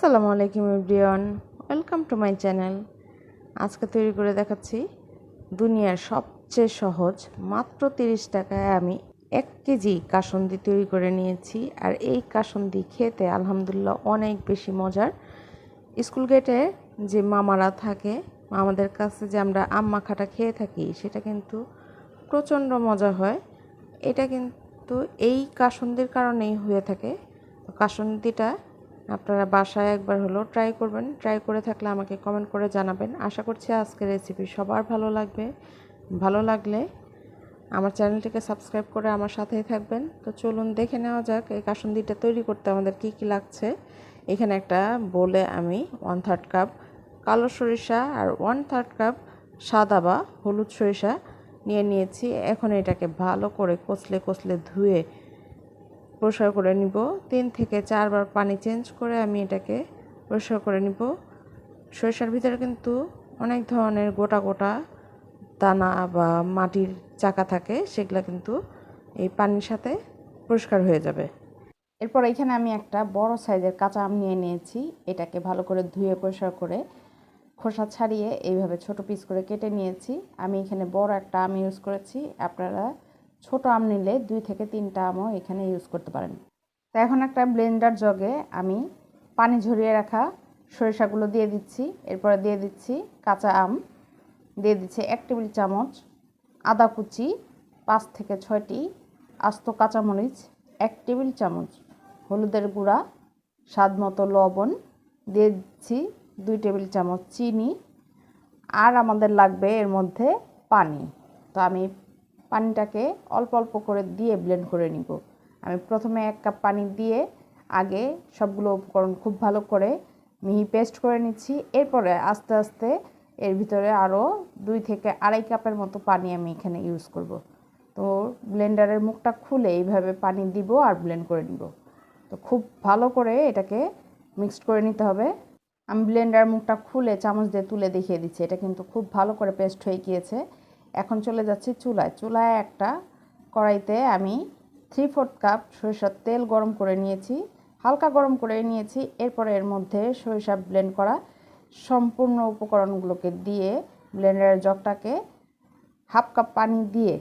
আসসালামু আলাইকুম everyone, welcome to my channel. আজকে তৈরি করে দেখাচ্ছি দুনিয়ার সবচেয়ে সহজ, মাত্র তিরিশ টাকায় আমি এক কেজি কাসন্দি তৈরি করে নিয়েছি। আর এই কাসন্দি খেতে আলহামদুলিল্লাহ অনেক বেশি মজার। স্কুল গেটে যে মামারা থাকে, আমাদের কাছে যে আমরা আম মাখাটা খেয়ে থাকি, সেটা কিন্তু প্রচণ্ড মজা হয়। এটা কিন্তু এই কাসন্দির কারণেই হয়ে থাকে। কাসন্দিটা আপনারা বাসায় একবার হলো ট্রাই করবেন। ট্রাই করে থাকলে আমাকে কমেন্ট করে জানাবেন। আশা করছি আজকের রেসিপি সবার ভালো লাগবে। ভালো লাগলে আমার চ্যানেলটিকে সাবস্ক্রাইব করে আমার সাথেই থাকবেন। তো চলুন দেখে নেওয়া যাক এই কাসুন্দিটা তৈরি করতে আমাদের কি কি লাগছে। এখানে একটা বলে আমি ওয়ান থার্ড কাপ কালো সরিষা আর ওয়ান থার্ড কাপ সাদা বা হলুদ সরিষা নিয়ে নিয়েছি। এখন এটাকে ভালো করে কষলে কষলে ধুয়ে পরিষ্কার করে নিব। তিন থেকে চারবার পানি চেঞ্জ করে আমি এটাকে পরিষ্কার করে নিব। সরিষার ভিতরে কিন্তু অনেক ধরনের গোটা গোটা দানা বা মাটির চাকা থাকে, সেগুলো কিন্তু এই পানির সাথে পরিষ্কার হয়ে যাবে। এরপর এখানে আমি একটা বড় সাইজের কাঁচা আম নিয়ে নিয়েছি। এটাকে ভালো করে ধুয়ে পরিষ্কার করে খোসা ছাড়িয়ে এইভাবে ছোট পিস করে কেটে নিয়েছি। আমি এখানে বড় একটা আম ইউজ করেছি। আপনারা ছোট আম নিলে দুই থেকে তিনটা আমও এখানে ইউজ করতে পারেন। তো এখন একটা ব্লেন্ডার জগে আমি পানি ঝরিয়ে রাখা সরিষাগুলো দিয়ে দিচ্ছি। এরপরে দিয়ে দিচ্ছি কাঁচা আম, দিয়ে দিচ্ছি এক টেবিল চামচ আদা কুচি, পাঁচ থেকে ছয়টি আস্ত কাঁচামরিচ, এক টেবিল চামচ হলুদের গুঁড়া, স্বাদ মতো লবণ, দিয়ে দিচ্ছি দুই টেবিল চামচ চিনি। আর আমাদের লাগবে এর মধ্যে পানি। তো আমি পানিটাকে অল্প অল্প করে দিয়ে ব্লেন্ড করে নিব। আমি প্রথমে এক কাপ পানি দিয়ে আগে সবগুলো উপকরণ খুব ভালো করে মিহি পেস্ট করে নিচ্ছি। এরপরে আস্তে আস্তে এর ভিতরে আরও দুই থেকে আড়াই কাপের মতো পানি আমি এখানে ইউজ করব। তো ব্লেন্ডারের মুখটা খুলে এইভাবে পানি দিব আর ব্লেন্ড করে নিব। তো খুব ভালো করে এটাকে মিক্সড করে নিতে হবে। আমি ব্লেন্ডার মুখটা খুলে চামচ দিয়ে তুলে দেখিয়ে দিচ্ছি। এটা কিন্তু খুব ভালো করে পেস্ট হয়ে গিয়েছে। এখন চলে যাচ্ছি চুলায়। চুলায় একটা কড়াইতে আমি থ্রি ফোর্থ কাপ সরিষার তেল গরম করে নিয়েছি, হালকা গরম করে নিয়েছি, এরপরে এর মধ্যে সরিষা ব্লেন্ড করা সম্পূর্ণ উপকরণগুলোকে দিয়ে ব্লেন্ডারের জগটাকে হাফ কাপ পানি দিয়ে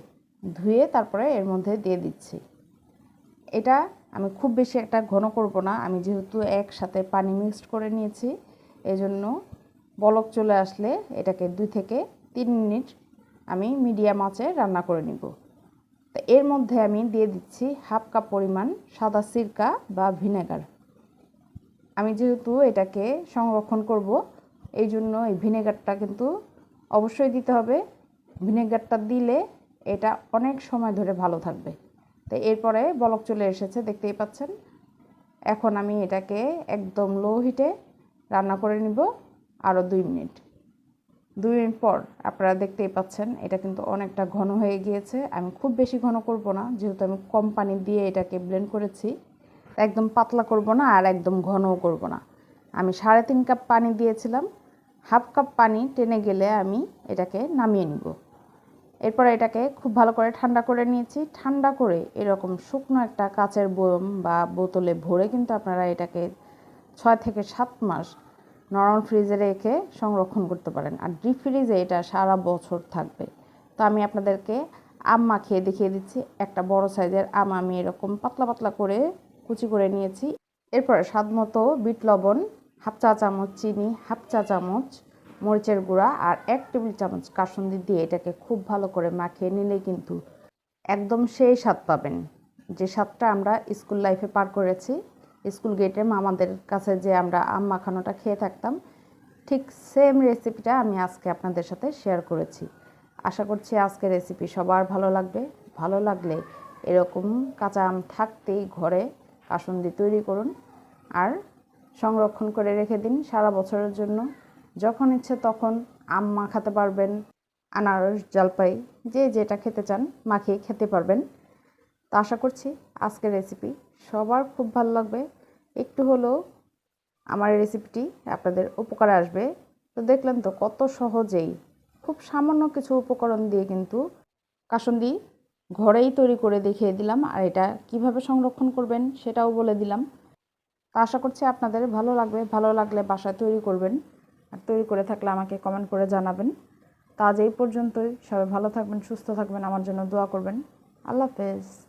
ধুয়ে তারপরে এর মধ্যে দিয়ে দিচ্ছি। এটা আমি খুব বেশি একটা ঘন করব না, আমি যেহেতু একসাথে পানি মিক্সড করে নিয়েছি, এজন্য বলক চলে আসলে এটাকে দুই থেকে তিন মিনিট আমি মিডিয়াম আঁচে রান্না করে নিব। তো এর মধ্যে আমি দিয়ে দিচ্ছি হাফ কাপ পরিমাণ সাদা সিরকা বা ভিনেগার। আমি যেহেতু এটাকে সংরক্ষণ করব, এই জন্য এই ভিনেগারটা কিন্তু অবশ্যই দিতে হবে। ভিনেগারটা দিলে এটা অনেক সময় ধরে ভালো থাকবে। তো এরপরে বলক চলে এসেছে, দেখতেই পাচ্ছেন। এখন আমি এটাকে একদম লো হিটে রান্না করে নিব আরও দুই মিনিট। দুই মিনিট পর আপনারা দেখতেই পাচ্ছেন, এটা কিন্তু অনেকটা ঘন হয়ে গিয়েছে। আমি খুব বেশি ঘন করব না, যেহেতু আমি কম পানি দিয়ে এটাকে ব্লেন্ড করেছি। একদম পাতলা করব না আর একদম ঘনও করব না। আমি সাড়ে তিন কাপ পানি দিয়েছিলাম হাফ কাপ পানি টেনে গেলে আমি এটাকে নামিয়ে নিব। এরপর এটাকে খুব ভালো করে ঠান্ডা করে নিয়েছি। ঠান্ডা করে এরকম শুকনো একটা কাচের বোম বা বোতলে ভরে কিন্তু আপনারা এটাকে ছয় থেকে সাত মাস নরমাল ফ্রিজে রেখে সংরক্ষণ করতে পারেন। আর ডিপ ফ্রিজে এটা সারা বছর থাকবে। তো আমি আপনাদেরকে আম মাখিয়ে দেখিয়ে দিচ্ছি। একটা বড় সাইজের আম আমি এরকম পাতলা পাতলা করে কুচি করে নিয়েছি। এরপরে স্বাদ মতো বিট লবণ, হাফ চা চামচ চিনি, হাফ চা চামচ মরিচের গুঁড়া আর এক টেবিল চামচ কাসুন্দি দিয়ে এটাকে খুব ভালো করে মাখিয়ে নিলে কিন্তু একদম সেই স্বাদ পাবেন। যে স্বাদটা আমরা স্কুল লাইফে পার করেছি স্কুল গেটে মামাদের কাছে যে আমরা আম মাখানোটা খেয়ে থাকতাম, ঠিক সেম রেসিপিটা আমি আজকে আপনাদের সাথে শেয়ার করেছি। আশা করছি আজকের রেসিপি সবার ভালো লাগবে। ভালো লাগলে এরকম কাঁচা আম থাকতেই ঘরে কাসুন্দি তৈরি করুন আর সংরক্ষণ করে রেখে দিন সারা বছরের জন্য। যখন ইচ্ছে তখন আম মাখাতে পারবেন, আনারস, জলপাই, যে যেটা খেতে চান মাখিয়ে খেতে পারবেন। তো আশা করছি আজকের রেসিপি সবার খুব ভালো লাগবে। একটু হলেও আমার রেসিপিটি আপনাদের উপকারে আসবে। তো দেখলেন তো কত সহজেই, খুব সামান্য কিছু উপকরণ দিয়ে কিন্তু কাসন্দি ঘরেই তৈরি করে দেখিয়ে দিলাম আর এটা কীভাবে সংরক্ষণ করবেন সেটাও বলে দিলাম। তা আশা করছি আপনাদের ভালো লাগবে, ভালো লাগলে বাসায় তৈরি করবেন আর তৈরি করে থাকলে আমাকে কমেন্ট করে জানাবেন। তা আজ এই পর্যন্তই, সবাই ভালো থাকবেন, সুস্থ থাকবেন, আমার জন্য দোয়া করবেন। আল্লাহ হাফেজ।